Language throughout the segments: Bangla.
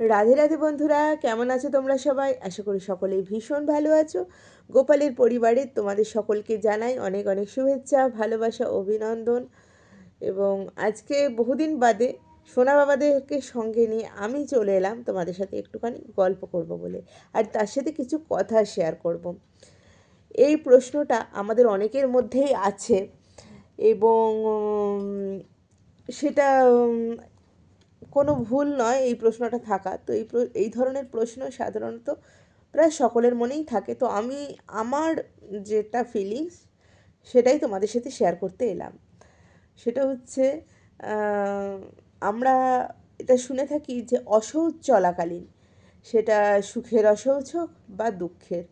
রাধে রাধে বন্ধুরা, কেমন আছো তোমরা সবাই? আশা করি সকলেই ভীষণ ভালো আছো। গোপালের পরিবারে তোমাদের সকলকে জানাই অনেক অনেক শুভেচ্ছা, ভালোবাসা, অভিনন্দন। এবং আজকে বহুদিন বাদে সোনা বাবাদেরকে সঙ্গে নিয়ে আমি চলে এলাম। তোমাদের সাথে একটুখানি গল্প করব বলে। আর তার সাথে কিছু কথা শেয়ার করব। এই প্রশ্নটা আমাদের অনেকের মধ্যেই আছে। এবং সেটা কোনো ভুল নয় এই প্রশ্নটা থাকা। তো এই এই ধরনের প্রশ্ন সাধারণত প্রায় সকলের মনেই থাকে। তো আমি আমার যেটা ফিলিংস সেটাই তোমাদের সাথে শেয়ার করতে এলাম। সেটা হচ্ছে আমরা এটা শুনে থাকি যে অসৌচ চলাকালীন সেটা সুখের অসৌচ হোক বা দুঃখের।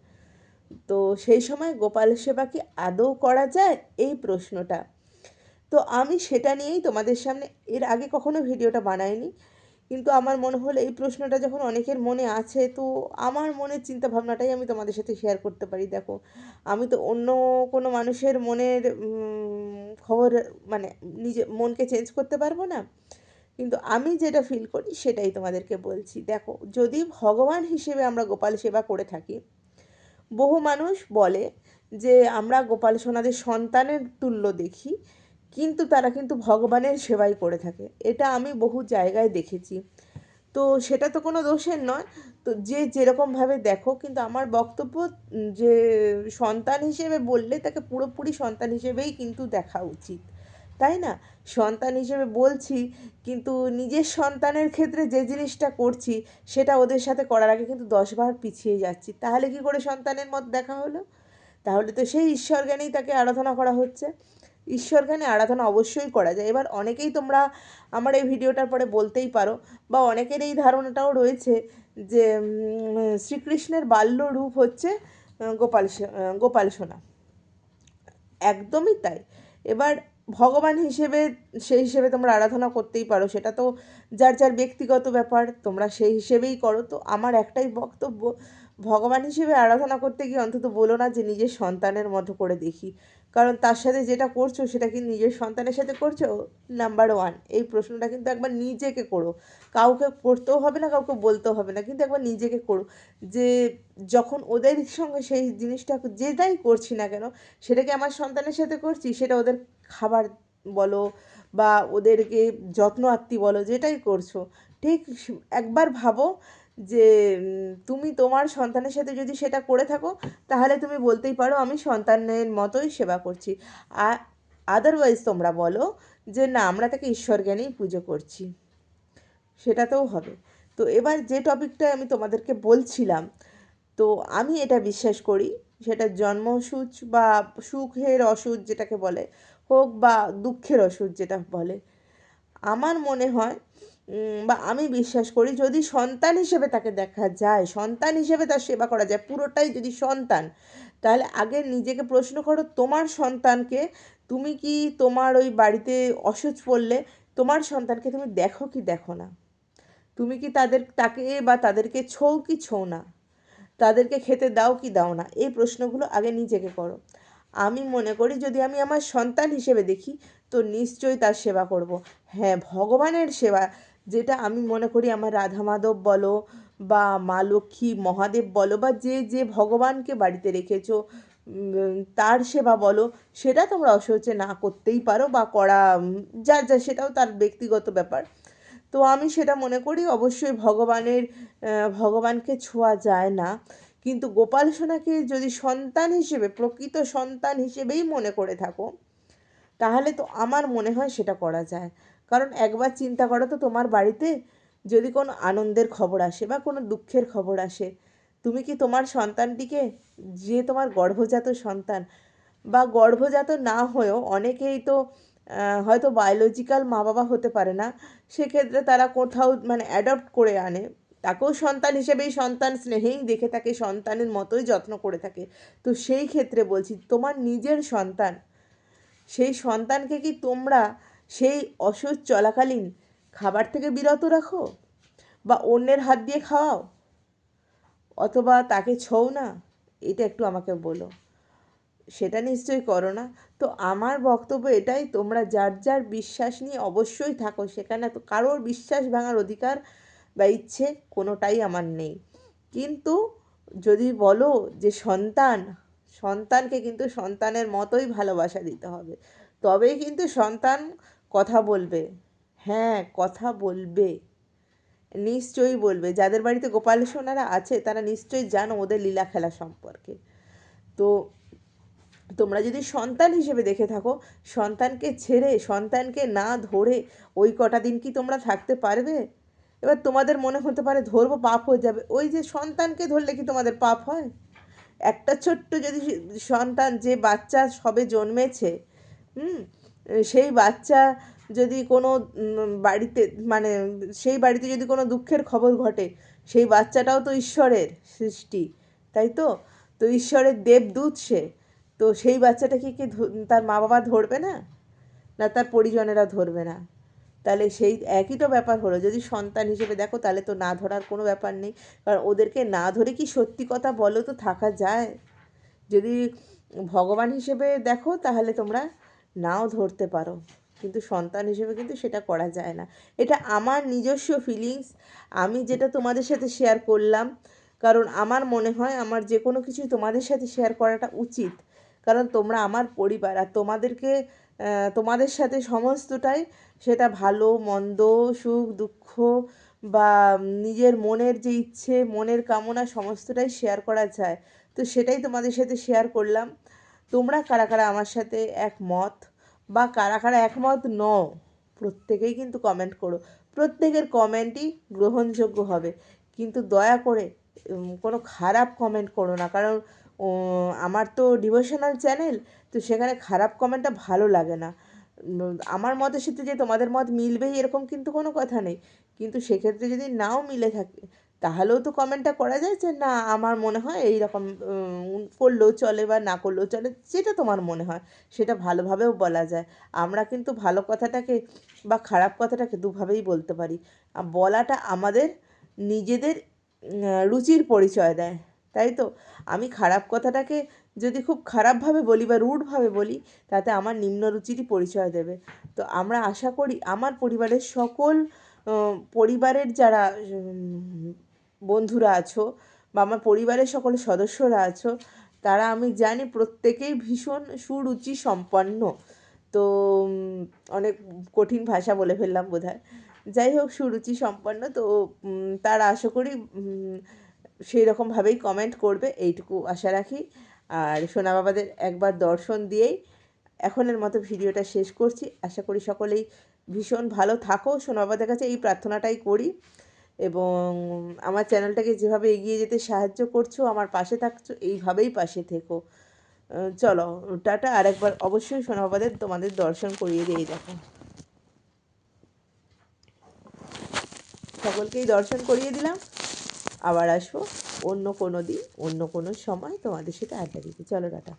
তো সেই সময় গোপাল সেবা কি আদৌ করা যায়? এই প্রশ্নটা তো আমি সেটা নিয়েই তোমাদের সামনে, এর আগে কখনো ভিডিওটা বানাইনি। কিন্তু আমার মনে হলো এই প্রশ্নটা যখন অনেকের মনে আছে, তো আমার মনের চিন্তা ভাবনাটাই আমি তোমাদের সাথে শেয়ার করতে পারি। দেখো, আমি তো অন্য কোনো মানুষের মনের খবর মানে নিজে, মনকে চেঞ্জ করতে পারব না। কিন্তু আমি যেটা ফিল করি, সেটাই তোমাদেরকে বলছি। দেখো, যদি ভগবান হিসেবে আমরা গোপাল সেবা করে থাকি, বহু মানুষ বলে যে, আমরা গোপাল সোনাদের সন্তানের তুল্য দেখি। কিন্তু তারা কিন্তু ভগবানের সেবাই করে থাকে। এটা আমি বহু জায়গায় দেখেছি। তো সেটা তো কোনো দোষের নয়। তো যে যেরকমভাবে দেখো, কিন্তু আমার বক্তব্য যে সন্তান হিসেবে বললে তাকে পুরোপুরি সন্তান হিসেবেই কিন্তু দেখা উচিত। তাই না? সন্তান হিসেবে বলছি, কিন্তু নিজের সন্তানের ক্ষেত্রে যে জিনিসটা করছি, সেটা ওদের সাথে করার আগে কিন্তু দশবার পিছিয়ে যাচ্ছি। তাহলে কি করে সন্তানের মত দেখা হলো? তাহলে তো সেই ঈশ্বর জ্ঞানেই তাকে আরাধনা করা হচ্ছে। ঈশ্বরখানে আরাধনা অবশ্যই করা যায়। এবার অনেকেই তোমরা আমার এই ভিডিওটার পরে বলতেই পারো বা অনেকের এই ধারণাটাও রয়েছে যে শ্রীকৃষ্ণের বাল্য রূপ হচ্ছে গোপাল গোপাল সোনা। একদমই তাই। এবার ভগবান হিসেবে, সেই হিসেবে তোমরা আরাধনা করতেই পারো। সেটা তো যার যার ব্যক্তিগত ব্যাপার, তোমরা সেই হিসেবেই করো। তো আমার একটাই বক্তব্য ভগবান হিসেবে আরাধনা করতে গিয়ে অন্তত বলো না যে নিজের সন্তানের মতো করে দেখি। কারণ তার সাথে যেটা করছ, সেটা কি নিজের সন্তানের সাথে করছ? নাম্বার ওয়ান এই প্রশ্নটা কিন্তু একবার নিজেকে করো। কাউকে করতেও হবে না, কাউকে বলতেও হবে না, কিন্তু একবার নিজেকে করো। যে যখন ওদের সঙ্গে সেই জিনিসটা যেটাই করছি না কেন সেটাকে আমার সন্তানের সাথে করছি? সেটা ওদের খাবার বলো বা ওদেরকে যত্ন আত্মি বলো, যেটাই করছ, ঠিক একবার ভাবো যে তুমি তোমার সন্তানের সাথে যদি সেটা করে থাকো, তাহলে তুমি বলতেই পারো আমি সন্তানের মতোই সেবা করছি। আদারওয়াইজ তোমরা বলো যে, না, আমরা তাকে ঈশ্বর জ্ঞানেই পুজো করছি। সেটাতেও হবে। তো এবার যে টপিকটা আমি তোমাদেরকে বলছিলাম, তো আমি এটা বিশ্বাস করি, সেটা জন্মসূচ বা সুখের অসুচ যেটাকে বলে, হোক বা দুঃখের অসুচ যেটা বলে, আমার মনে হয় বা আমি বিশ্বাস করি যদি সন্তান হিসেবে তাকে দেখা যায়, সন্তান হিসেবে তার সেবা করা যায়, পুরোটাই যদি সন্তান, তাহলে আগে নিজেকে প্রশ্ন করো, তোমার সন্তানকে তুমি কি তোমার ওই বাড়িতে অসুচ পড়লে, তোমার সন্তানকে তুমি দেখো কি দেখো না? তুমি কি তাদের, তাকে বা তাদেরকে ছৌ কি ছৌ না? তাদেরকে খেতে দাও কি দাও না? এই প্রশ্নগুলো আগে নিজেকে করো। আমি মনে করি যদি আমি আমার সন্তান হিসেবে দেখি, তো নিশ্চয়ই তার সেবা করব। হ্যাঁ ভগবানের সেবা যেটা আমি মনে করি আমার রাধা মাধব বলো বা মা লক্ষ্মী মহাদেব বলো বা যে যে ভগবানকে বাড়িতে রেখেছো তার সেবা বলো, সেটা তোমরা অসহ্যে না করতেই পারো বা করা যার যা, সেটাও তার ব্যক্তিগত ব্যাপার। তো আমি সেটা মনে করি অবশ্যই ভগবানের ভগবানকে ছোঁয়া যায় না। কিন্তু গোপাল সোনাকে যদি সন্তান হিসেবে, প্রকৃত সন্তান হিসেবেই মনে করে থাকো তাহলে তো আমার মনে হয় সেটা করা যায়। কারণ একবার চিন্তা করো তো তোমার বাড়িতে যদি কোনো আনন্দের খবর আসে বা কোনো দুঃখের খবর আসে, তুমি কি তোমার সন্তানটিকে, যে তোমার গর্ভজাত সন্তান বা গর্ভজাত না হয়েও অনেকেই তো হয়তো বায়োলজিক্যাল মা বাবা হতে পারে না, সেক্ষেত্রে তারা কোথাও মানে অ্যাডপ্ট করে আনে। তাকেও সন্তান হিসেবেই সন্তান স্নেহেই দেখে থাকে, সন্তানের মতোই যত্ন করে থাকে। তো সেই ক্ষেত্রে বলছি, তোমার নিজের সন্তান সেই সন্তানকে কি তোমরা সেই অসুখ চলাকালীন খাবার থেকে বিরত রাখো? বা অন্যের হাত দিয়ে খাওয়াও? অথবা তাকে ছৌ না? এটা একটু আমাকে বলো। সেটা নিশ্চয়ই করো না। তো আমার বক্তব্য এটাই, তোমরা যার যার বিশ্বাস নিয়ে অবশ্যই থাকো। সেখানে তো কারোর বিশ্বাস ভাঙার অধিকার বা ইচ্ছে কোনোটাই আমার নেই। কিন্তু যদি বলো যে সন্তান সন্তানকে কিন্তু সন্তানের মতোই ভালোবাসা দিতে হবে। তবেই কিন্তু সন্তান কথা বলবে। হ্যাঁ কথা বলবে। নিশ্চয়ই বলবে। যাদের বাড়িতে গোপাল সোনারা আছে, তারা নিশ্চয়ই জানো ওদের লীলা খেলা সম্পর্কে। তো তোমরা যদি সন্তান হিসেবে দেখে থাকো, সন্তানকে ছেড়ে, সন্তানকে না ধরে ওই কটা দিন কি তোমরা থাকতে পারবে? এবার তোমাদের মনে হতে পারে ধরবো, পাপ হয়ে যাবে। ওই যে সন্তানকে ধরলে কি তোমাদের পাপ হয়? একটা ছোট্ট যদি সন্তান যে বাচ্চা সবে জন্মেছে সেই বাচ্চা যদি কোনো বাড়িতে মানে সেই বাড়িতে যদি কোনো দুঃখের খবর ঘটে, সেই বাচ্চাটাও তো ঈশ্বরের সৃষ্টি, তাই তো? তো ঈশ্বরের দেবদূত সে, তো সেই বাচ্চাটাকে কি তার মা বাবা ধরবে না? না তার পরিজনেরা ধরবে না? তাহলে সেই একই তো ব্যাপার হলো। যদি সন্তান হিসেবে দেখো, তাহলে তো না ধরার কোনো ব্যাপার নেই। কারণ ওদেরকে না ধরে কি সত্যি কথা বলো তো থাকা যায়? যদি ভগবান হিসেবে দেখো, তাহলে তোমরা নাও ধরতে পারো। কিন্তু সন্তান হিসেবে কিন্তু সেটা করা যায় না। এটা আমার নিজস্ব ফিলিংস আমি যেটা তোমাদের সাথে শেয়ার করলাম, কারণ আমার মনে হয় আমার যে কোনো কিছু তোমাদের সাথে শেয়ার করাটা উচিত। কারণ তোমরা আমার পরিবার আর তোমাদেরকে তোমাদের সাথে সমস্তটাই সেটা ভালো, মন্দ, সুখ, দুঃখ বা নিজের মনের যে ইচ্ছে, মনের কামনা সমস্তটাই শেয়ার করা যায়। তো সেটাই তোমাদের সাথে শেয়ার করলাম। তোমরা কারা কারা আমার সাথে একমত বা কারা কারা একমত ন প্রত্যেকেই কিন্তু কমেন্ট করো। প্রত্যেকের কমেন্টই গ্রহণযোগ্য হবে। কিন্তু দয়া করে কোনো খারাপ কমেন্ট করো না। কারণ আমার তো ডিভোশনাল চ্যানেল তো সেখানে খারাপ কমেন্টটা ভালো লাগে না। আমার মতের সাথে যে তোমাদের মত মিলবেই এরকম কিন্তু কোনো কথা নেই। কিন্তু সেক্ষেত্রে যদি নাও মিলে থাকে, তাহলেও তো কমেন্টটা করা যায় যে, না, আমার মনে হয় এই রকম করলেও চলে বা না করলেও চলে। যেটা তোমার মনে হয়, সেটা ভালোভাবেও বলা যায়। আমরা কিন্তু ভালো কথাটাকে বা খারাপ কথাটাকে দুভাবেই বলতে পারি। বলাটা আমাদের নিজেদের রুচির পরিচয় দেয়। তাই তো? আমি খারাপ কথাটাকে যদি খুব খারাপভাবে বলি বা রুডভাবে বলি, তাতে আমার নিম্ন রুচিরই পরিচয় দেবে। তো আমরা আশা করি আমার পরিবারের সকল পরিবারের যারা বন্ধুরা আছো বা আমার পরিবারের সকল সদস্যরা আছো, তারা আমি জানি প্রত্যেকেই ভীষণ সুরুচি সম্পন্ন। তো অনেক কঠিন ভাষা বলে ফেললাম বোধ হয় যাই হোক সুরুচি সম্পন্ন তো তারা আশা করি সেই রকমভাবেই কমেন্ট করবে, এইটুকু আশা রাখি। আর সোনা বাবাদের একবার দর্শন দিয়েই এখনের মতো ভিডিওটা শেষ করছি। আশা করি সকলেই ভীষণ ভালো থাকো। সোনা বাবাদের কাছে এই প্রার্থনাটাই করি। এবং আমার চ্যানেলটাকে যেভাবে এগিয়ে যেতে সাহায্য করছ, আমার পাশে থাকছো, এইভাবেই পাশে থেকো। চলো, টাটা। আরেকবার অবশ্যই সোনা বাবাদের তোমাদের দর্শন করিয়ে দিয়ে দেখো। সকলকেই দর্শন করিয়ে দিলাম। আবার আসব অন্য কোনো দিন অন্য কোনো সময় তোমাদের সাথে আড্ডা দিতে। চলো টাটা।